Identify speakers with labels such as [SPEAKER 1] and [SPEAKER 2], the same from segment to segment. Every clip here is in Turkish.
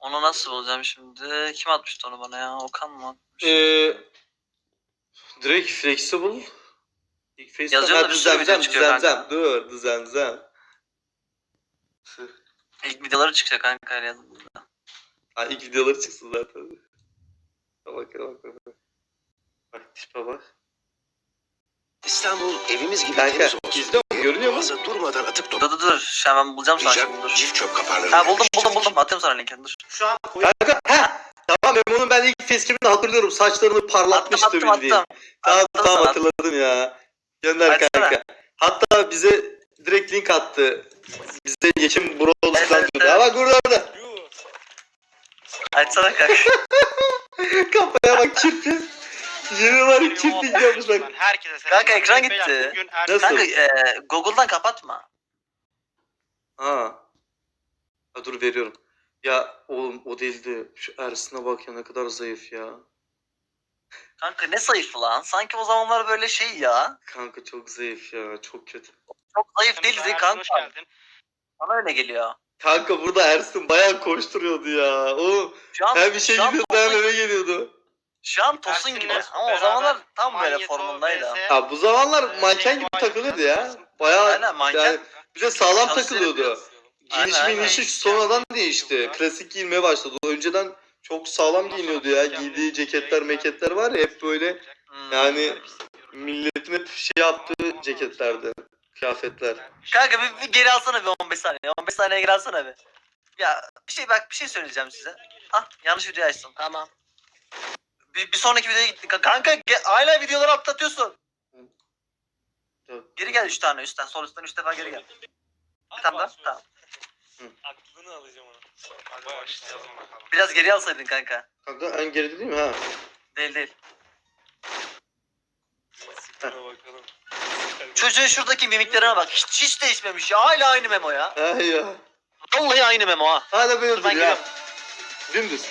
[SPEAKER 1] Onu nasıl bulacağım şimdi? Kim atmıştı onu bana ya? Okan mı atmış?
[SPEAKER 2] Ee, direkt flexible. İlk face
[SPEAKER 1] Yazıyor da bir sürü video
[SPEAKER 2] düzenlem,
[SPEAKER 1] çıkıyor
[SPEAKER 2] düzenlem.
[SPEAKER 1] kanka.
[SPEAKER 2] Dur, düzenlem.
[SPEAKER 1] İlk videoları çıkacak kanka öyle yazın.
[SPEAKER 2] Ha, ilk videoları çıksın zaten. Bak bak bak bak. Bak tipe bak.
[SPEAKER 3] İstanbul evimiz gibi
[SPEAKER 2] Kanka
[SPEAKER 3] temiz olsun.
[SPEAKER 2] musun? Görünüyor mu?
[SPEAKER 3] Boğaza durmadan atık
[SPEAKER 1] Dur dur dur. Şu an ben bulacağım sana şimdi dur.
[SPEAKER 3] Çift çöp kaparlarını
[SPEAKER 1] Ha buldum buldum buldum. Atıyorum sana linkini dur.
[SPEAKER 2] Şu an Kanka ha tamam Memo'nun ben ilk facecam'ini hatırlıyorum. Saçlarını
[SPEAKER 1] Attım
[SPEAKER 2] parlatmıştı
[SPEAKER 1] attım
[SPEAKER 2] bildiğin.
[SPEAKER 1] attım.
[SPEAKER 2] Tamam
[SPEAKER 1] Attım
[SPEAKER 2] tamam
[SPEAKER 1] sana.
[SPEAKER 2] hatırladım ya. Gönder
[SPEAKER 1] Açsana.
[SPEAKER 2] kanka. Hatta bize direkt link attı. Bize geçim bro
[SPEAKER 1] Evet,
[SPEAKER 2] falan
[SPEAKER 1] evet, evet.
[SPEAKER 2] Bak burada orada.
[SPEAKER 1] Açsana kanka.
[SPEAKER 2] Kafaya bak kirpi. Yeni var kirpi yapmış bak.
[SPEAKER 4] Herkese selam.
[SPEAKER 1] Kanka, ekran gitti.
[SPEAKER 4] Bugün
[SPEAKER 2] Nasıl?
[SPEAKER 1] Kanka e, Google'dan kapatma.
[SPEAKER 2] Ha. ha. Dur veriyorum. Ya oğlum o değildi. Şu Ersin'e bak ya ne kadar zayıf ya.
[SPEAKER 1] Kanka ne zayıfı lan? Sanki o zamanlar böyle şey ya.
[SPEAKER 2] Kanka çok zayıf ya. Çok kötü.
[SPEAKER 1] Çok zayıf
[SPEAKER 4] Ersin,
[SPEAKER 1] değildi
[SPEAKER 4] Ersin,
[SPEAKER 1] kanka.
[SPEAKER 4] Hoş geldin.
[SPEAKER 1] Bana öyle geliyor.
[SPEAKER 2] Kanka burada Ersin bayağı koşturuyordu ya. O
[SPEAKER 1] Şu an,
[SPEAKER 2] her bir şey
[SPEAKER 1] şu an
[SPEAKER 2] gidiyordu hem eve geliyordu.
[SPEAKER 1] Şu an Tosun
[SPEAKER 4] Ersin'le
[SPEAKER 1] gibi. Ama o
[SPEAKER 4] beraber
[SPEAKER 1] zamanlar tam böyle
[SPEAKER 4] Magneto
[SPEAKER 1] formundaydı.
[SPEAKER 4] vs.
[SPEAKER 2] Ya bu zamanlar
[SPEAKER 4] Ee,
[SPEAKER 2] manken
[SPEAKER 4] tek
[SPEAKER 2] gibi takılıyordu ya. Bayağı
[SPEAKER 1] Aynen manken.
[SPEAKER 2] yani bir de sağlam takılıyordu.
[SPEAKER 1] Aynen,
[SPEAKER 2] Giyinişi
[SPEAKER 1] aynen.
[SPEAKER 2] minişi sonradan değişti. Klasik giyinmeye başladı. Önceden çok sağlam giyiniyordu ya. Giydiği ceketler meketler var ya hep böyle
[SPEAKER 1] Hmm.
[SPEAKER 2] yani milletin hep şey yaptığı ceketlerdi. Kıyafetler.
[SPEAKER 1] Kanka bir, bir geri alsana bir 15 saniye. 15 saniye geri alsana bir. Ya bir şey bak bir şey söyleyeceğim size. Ah yanlış video açtım. Tamam. Bir, bir sonraki videoya gittik. Kanka ge- hala videoları atlatıyorsun. Geri gel 3 tane üstten. Sol üstten 3 defa geri gel. Tane daha. Tamam.
[SPEAKER 5] Aklını alacağım onu.
[SPEAKER 4] Hadi başlayalım bakalım.
[SPEAKER 1] Biraz geri alsaydın kanka.
[SPEAKER 2] Kanka en geride değil mi ha?
[SPEAKER 1] Değil değil.
[SPEAKER 5] Bakalım.
[SPEAKER 1] Çocuğun şuradaki mimiklerine bak. Hiç, hiç değişmemiş ya. Hala aynı memo ya.
[SPEAKER 2] Ha ya.
[SPEAKER 1] Vallahi aynı memo ha.
[SPEAKER 2] Hala böyle
[SPEAKER 1] ben
[SPEAKER 2] duruyor ha.
[SPEAKER 1] geliyorum.
[SPEAKER 2] Dümdüz.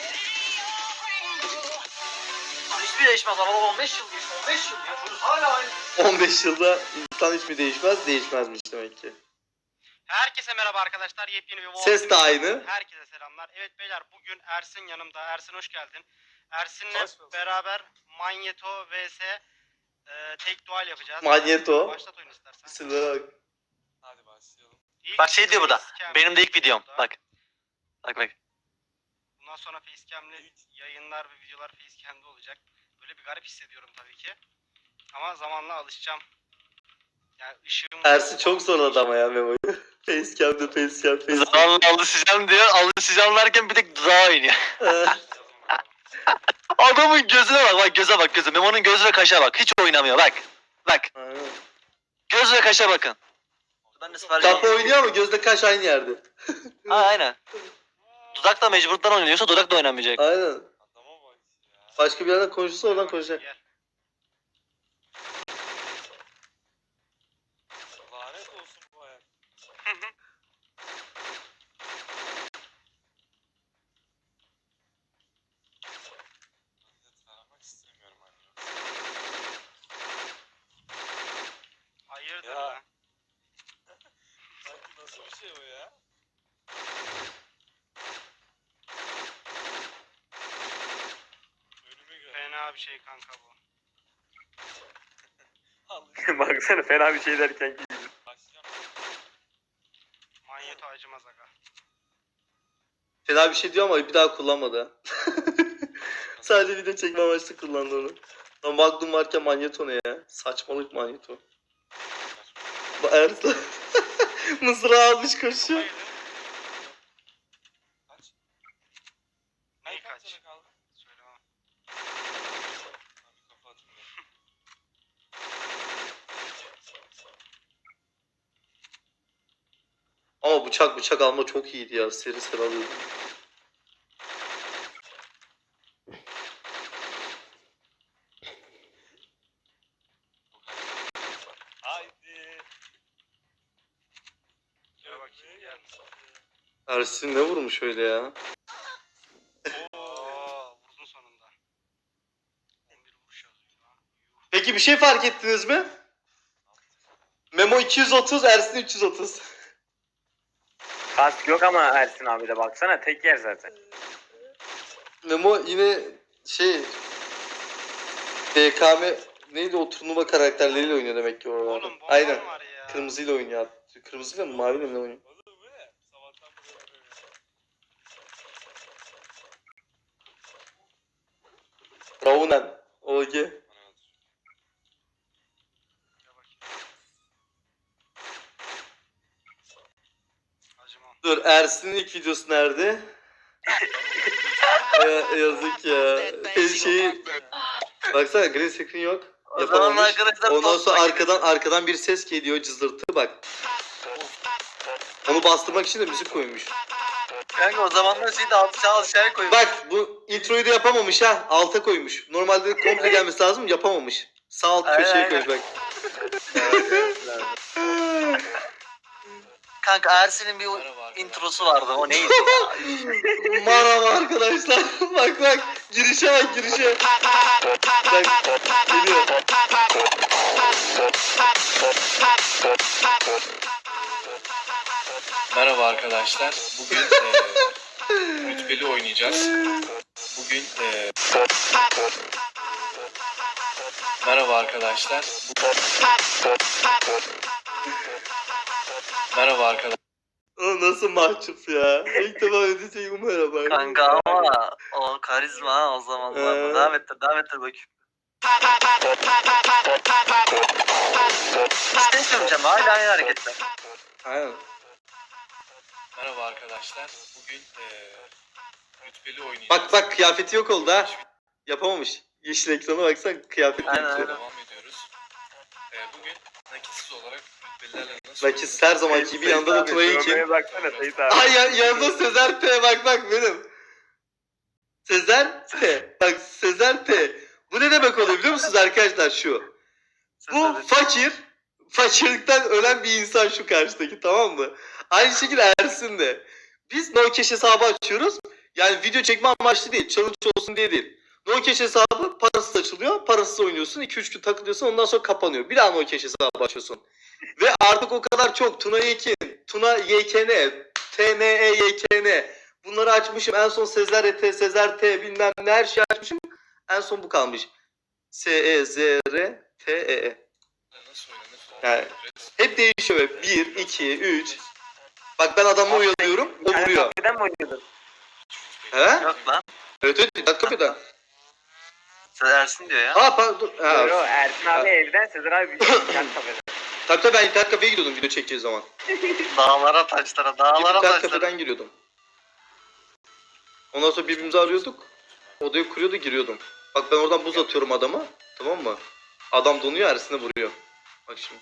[SPEAKER 1] Değişmez ama 15 yıl geçti. 15 yıl. Çocuk hala aynı.
[SPEAKER 2] 15 yılda insan hiç mi değişmez? Değişmezmiş demek ki.
[SPEAKER 4] Herkese merhaba arkadaşlar. Yepyeni bir
[SPEAKER 2] Ses de aynı.
[SPEAKER 4] Herkese selamlar. Evet beyler bugün Ersin yanımda. Ersin hoş geldin. Ersin'le
[SPEAKER 5] Hoş bulduk.
[SPEAKER 4] beraber Magneto vs e, tek dual yapacağız.
[SPEAKER 2] Magneto.
[SPEAKER 4] Başlat oyunu istersen.
[SPEAKER 2] İsimlere bak.
[SPEAKER 5] Hadi başlayalım.
[SPEAKER 4] İlk
[SPEAKER 1] Bak şey diyor burada.
[SPEAKER 4] facecam
[SPEAKER 1] Benim de ilk videom.
[SPEAKER 4] burada.
[SPEAKER 1] Bak. Bak bak.
[SPEAKER 4] Bundan sonra facecam'li yayınlar ve videolar facecam'de olacak. Böyle bir garip hissediyorum tabii ki. Ama zamanla alışacağım. Yani ışığım...
[SPEAKER 2] Ersin çok zorladı ama ya Memo'yu. Facecam'de facecam facecam.
[SPEAKER 1] Zamanla alışacağım diyor. Alışacağım derken bir de dudağı oynuyor. Adamın gözüne bak. Bak göze bak göze. Memo'nun göz ve kaşa bak. Hiç oynamıyor. Bak. Bak.
[SPEAKER 2] Aynen.
[SPEAKER 1] Göz ve kaşa bakın. Ben de sipariş
[SPEAKER 2] Kafa oynuyor ama gözde kaş aynı yerde.
[SPEAKER 1] Ha aynen. Dudak da mecburdan oynuyorsa dudak da oynamayacak.
[SPEAKER 2] Aynen. Başka bir yerden konuşursa oradan konuşacak.
[SPEAKER 4] Gel.
[SPEAKER 5] Lanet olsun bu ayak. İstemiyorum.
[SPEAKER 4] Hayırdır
[SPEAKER 5] Ya.
[SPEAKER 4] lan?
[SPEAKER 5] Sanki nasıl bir şey o ya?
[SPEAKER 4] Fena bir şey kanka bu.
[SPEAKER 2] Baksana fena bir şey derken
[SPEAKER 5] Başlayacağım.
[SPEAKER 4] Manyeto acımaz aga.
[SPEAKER 2] Fena bir şey diyor ama bir daha kullanmadı. Sadece video çekme amaçlı kullandı onu. Lan Magnum varken manyeto ne ya? Saçmalık manyeto. Ersin. Mızrağı almış koşuyor.
[SPEAKER 4] Hayırdır?
[SPEAKER 5] Kaç?
[SPEAKER 4] Neyi
[SPEAKER 5] Kaç
[SPEAKER 4] kaç?
[SPEAKER 5] tane kaldı?
[SPEAKER 4] Söylemem.
[SPEAKER 5] Abi kafa atın da.
[SPEAKER 2] Ama bıçak bıçak alma çok iyiydi ya. Seri seri alıyordu.
[SPEAKER 5] Haydi.
[SPEAKER 4] Gel bakayım gel.
[SPEAKER 2] Ersin ne vurmuş öyle ya?
[SPEAKER 4] Oo, vurdun sonunda. 11 vuruş yazıyor lan. Yuh.
[SPEAKER 2] Peki bir şey fark ettiniz mi? Memo 230, Ersin 330.
[SPEAKER 6] Kask yok ama Ersin abi de baksana tek yer zaten.
[SPEAKER 2] Memo yine şey BKM neydi o turnuva karakterleriyle oynuyor demek ki oralarda.
[SPEAKER 4] Oğlum
[SPEAKER 2] Aynen.
[SPEAKER 4] var ya.
[SPEAKER 2] Kırmızıyla oynuyor. Kırmızıyla mı maviyle mi ne oynuyor? Ravunen. OG.
[SPEAKER 4] Ya bakayım. Acımam.
[SPEAKER 2] Dur Ersin'in ilk videosu nerede? ya, yazık ya. Şey, baksana green screen yok. Yapamamış.
[SPEAKER 1] arkadaşlar
[SPEAKER 2] Ondan sonra arkadan arkadan bir ses geliyor cızırtı bak. Onu bastırmak için de müzik koymuş.
[SPEAKER 1] Kanka o zamanlar şeyi de aşağı aşağıya koyuyor.
[SPEAKER 2] Bak bu introyu da yapamamış ha. Alta koymuş. Normalde komple gelmesi lazım yapamamış. Sağ alt
[SPEAKER 1] Aynen,
[SPEAKER 2] köşeye
[SPEAKER 1] aynen.
[SPEAKER 2] koymuş bak.
[SPEAKER 1] Kanka Ersin'in bir introsu vardı. O neydi?
[SPEAKER 2] Merhaba arkadaşlar. bak bak girişe bak girişe. Bak geliyor.
[SPEAKER 6] Merhaba arkadaşlar. Bugün eee rütbeli oynayacağız. Bugün eee Merhaba arkadaşlar. Merhaba arkadaşlar.
[SPEAKER 2] O nasıl mahcup ya. İlk defa ödeyeceğim merhaba.
[SPEAKER 1] Kanka ama o karizma ha o zamanlar.
[SPEAKER 2] Ee.
[SPEAKER 1] Devam ettir devam ettir bakayım. İşte söyleyeceğim hala aynı hareketler.
[SPEAKER 2] Aynen.
[SPEAKER 6] Merhaba arkadaşlar. Bugün eee rütbeli oynayacağız.
[SPEAKER 2] Bak bak kıyafeti yok oldu ha. Yapamamış. Yeşil ekrana baksan kıyafet
[SPEAKER 1] Aynen,
[SPEAKER 2] yok.
[SPEAKER 1] aynen.
[SPEAKER 6] devam ediyoruz. Eee bugün nakitsiz olarak rütbelilerle nasıl
[SPEAKER 2] Nakis her zamanki gibi yanında da
[SPEAKER 5] baksana Seyit abi.
[SPEAKER 2] Ay ya, yanında Sezer P bak bak benim. Sezer P. Bak Sezer P. Bu ne demek oluyor biliyor musunuz arkadaşlar şu? Bu fakir, fakirlikten ölen bir insan şu karşıdaki tamam mı? Aynı şekilde Ersin de. Biz no cash hesabı açıyoruz. Yani video çekme amaçlı değil, challenge olsun diye değil. No cash hesabı parasız açılıyor, parasız oynuyorsun, 2-3 gün takılıyorsun ondan sonra kapanıyor. Bir daha no cash hesabı açıyorsun. Ve artık o kadar çok Tuna Yekin, Tuna YKN, TNE YKN bunları açmışım. En son Sezer T, Sezer T bilmem ne her şeyi açmışım. En son bu kalmış. S E Z R T E E.
[SPEAKER 6] nasıl oynanır?
[SPEAKER 2] Yani hep değişiyor böyle. 1, 2, 3. Bak ben adamı oyalıyorum, o vuruyor.
[SPEAKER 5] Neden mi oynuyordun?
[SPEAKER 2] He?
[SPEAKER 1] Yok lan.
[SPEAKER 2] Evet evet, dakika bir dakika.
[SPEAKER 1] Sen Ersin diyor ya.
[SPEAKER 2] Ha pardon. Ha.
[SPEAKER 5] Ersin abi evden Sezer abi bir internet kafede.
[SPEAKER 2] Tabii tabii ben internet kafeye gidiyordum video çekeceği zaman.
[SPEAKER 1] Dağlara taşlara dağlara
[SPEAKER 2] internet
[SPEAKER 1] taşlara.
[SPEAKER 2] kafeden giriyordum. Ondan sonra birbirimizi arıyorduk. Odayı kuruyordu giriyordum. Bak ben oradan buz atıyorum adama. Tamam mı? Adam donuyor Ersin'e vuruyor. Bak şimdi.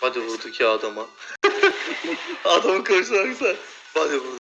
[SPEAKER 2] Hadi vurduk ya adama. Adamın karşısına baksana. Hadi vurduk ya.
[SPEAKER 6] Götüne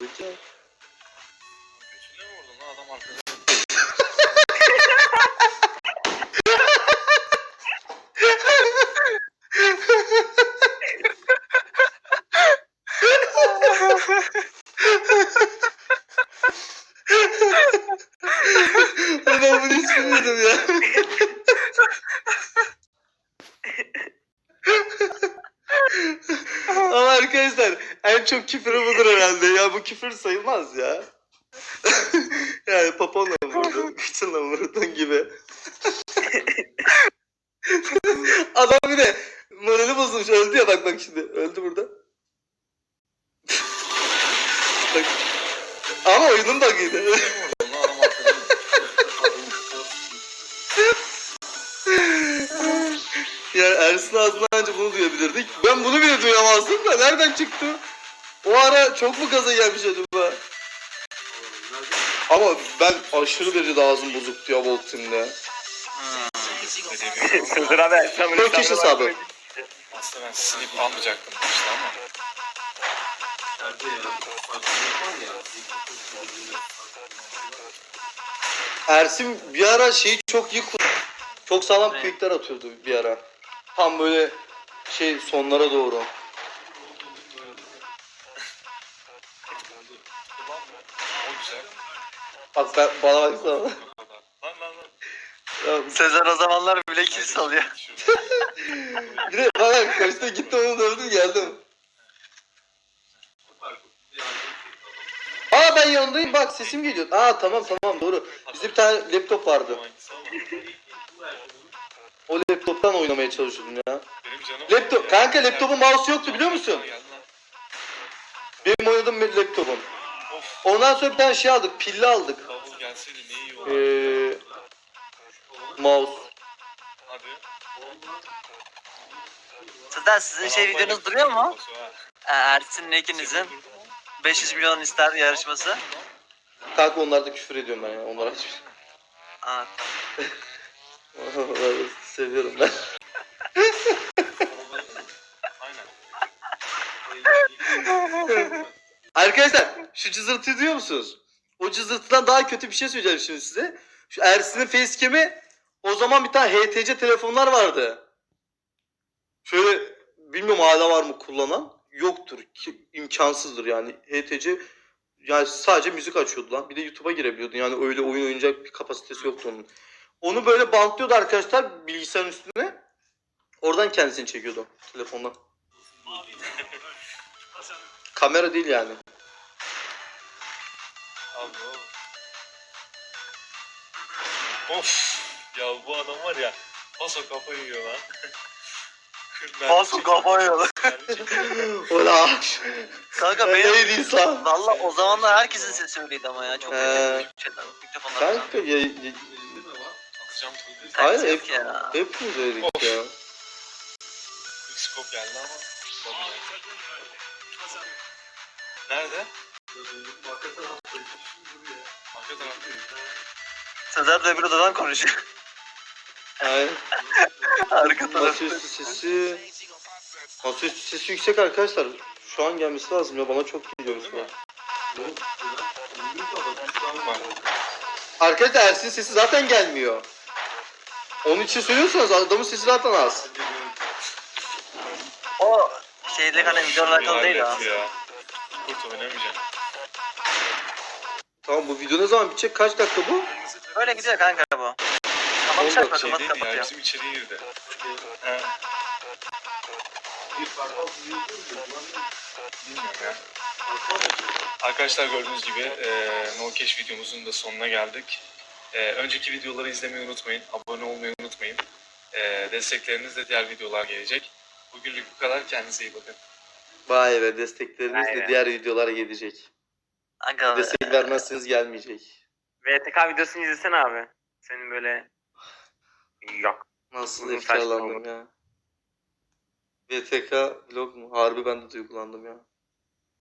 [SPEAKER 2] en çok küfürü budur herhalde ya. Bu küfür sayılmaz ya. yani paponla vurdun, kıçınla vurdun gibi. Adam bir de morali bozulmuş öldü ya bak bak şimdi öldü burada. bak. Ama oyunun bug'ıydı.
[SPEAKER 6] Vurdun lan adam arkada.
[SPEAKER 2] Ya Ersin ağzından önce bunu duyabilirdik. Ben bunu bile duyamazdım da nereden çıktı? O ara çok mu gaza gelmiş acaba? Ama ben aşırı derecede ağzım bozuktu ya Volt Team'de.
[SPEAKER 5] Sezer abi abi.
[SPEAKER 2] Dört kişi hesabı.
[SPEAKER 6] Aslında ben slip almayacaktım işte ama.
[SPEAKER 2] Ersin bir ara şeyi çok iyi kullan- Çok sağlam
[SPEAKER 1] Ne?
[SPEAKER 2] quickler atıyordu bir ara. Tam böyle şey sonlara doğru. Bak ben, bana baksana.
[SPEAKER 6] Lan lan
[SPEAKER 1] o zamanlar bile kil salıyor.
[SPEAKER 2] Bir de bana kaçtı gitti onu dövdüm geldim. Aa ben yanındayım bak sesim geliyor. Aa tamam tamam doğru. Bizde bir tane laptop vardı. O laptoptan oynamaya çalışıyordum ya.
[SPEAKER 6] Benim canım
[SPEAKER 2] Laptop kanka laptopun mouse yoktu biliyor musun? Oynadığım bir laptopum. Ondan sonra bir tane şey aldık pilli aldık.
[SPEAKER 6] Davul gelseydi ne iyi
[SPEAKER 2] Ee, mouse.
[SPEAKER 6] Hadi.
[SPEAKER 1] Sizin şey videonuz duruyor mu? Ee, Ersin'le ikinizin 500 milyon ister yarışması.
[SPEAKER 2] Kanka onlarda küfür ediyorum ben ya. Onlar hiçbir şey.
[SPEAKER 1] Aa,
[SPEAKER 2] Onları seviyorum ben. Arkadaşlar şu cızırtıyı duyuyor musunuz? O cızırtıdan daha kötü bir şey söyleyeceğim şimdi size. Şu Ersin'in facecam'i o zaman bir tane HTC telefonlar vardı. Şöyle bilmiyorum hala var mı kullanan? Yoktur. Ki, imkansızdır yani. HTC yani sadece müzik açıyordu lan. Bir de YouTube'a girebiliyordun. Yani öyle oyun oynayacak bir kapasitesi yoktu onun. Onu böyle bantlıyordu arkadaşlar bilgisayarın üstüne. Oradan kendisini çekiyordu telefondan. Kamera değil yani.
[SPEAKER 6] Abi o. Of. Ya bu adam var ya. Paso kafayı yiyor lan.
[SPEAKER 1] Paso kafayı yiyor.
[SPEAKER 2] Ola.
[SPEAKER 1] Kanka
[SPEAKER 2] Ben
[SPEAKER 1] benim
[SPEAKER 2] neydi insan?
[SPEAKER 1] Valla o zamanlar herkesin sesi öyleydi ama ya çok mikrofonlar.
[SPEAKER 2] Kanka ya, ya.
[SPEAKER 1] Yok
[SPEAKER 2] hep-
[SPEAKER 1] ya.
[SPEAKER 2] öyledik
[SPEAKER 6] Of.
[SPEAKER 2] ya.
[SPEAKER 6] Bir skop geldi ama. Nerede? Arka tarafta.
[SPEAKER 1] Sezer de öbür odadan konuşuyor.
[SPEAKER 2] Aynen.
[SPEAKER 1] Arka tarafta.
[SPEAKER 2] Masaüstü sesi... Masaüstü sesi yüksek arkadaşlar. Şu an gelmesi lazım ya bana çok geliyor mesela. Arkadaşlar Ersin sesi zaten gelmiyor. Onun için söylüyorsanız adamın sesi zaten az.
[SPEAKER 1] O şeyle hani videolarla değil ha.
[SPEAKER 6] Ya. Kurt oynamayacağım.
[SPEAKER 2] Tamam bu video ne zaman bitecek? Kaç dakika bu?
[SPEAKER 1] Böyle gidiyor kanka bu. Tamam şey
[SPEAKER 6] Şey
[SPEAKER 1] kapat
[SPEAKER 6] değil ya bizim içeriye girdi. Arkadaşlar gördüğünüz gibi e, No Cash videomuzun da sonuna geldik. E, önceki videoları izlemeyi unutmayın. Abone olmayı unutmayın. E, desteklerinizle diğer videolar gelecek. Bugünlük bu kadar. Kendinize iyi bakın.
[SPEAKER 2] Vay be desteklerinizle
[SPEAKER 5] Aynen.
[SPEAKER 2] diğer videolar gelecek.
[SPEAKER 1] Kanka
[SPEAKER 2] Destek vermezseniz gelmeyecek.
[SPEAKER 5] VTK videosunu izlesene abi. Senin böyle yok.
[SPEAKER 2] Nasıl
[SPEAKER 5] Uzun saçlı
[SPEAKER 2] efkarlandım ya. VTK vlog mu? Harbi ben de duygulandım ya.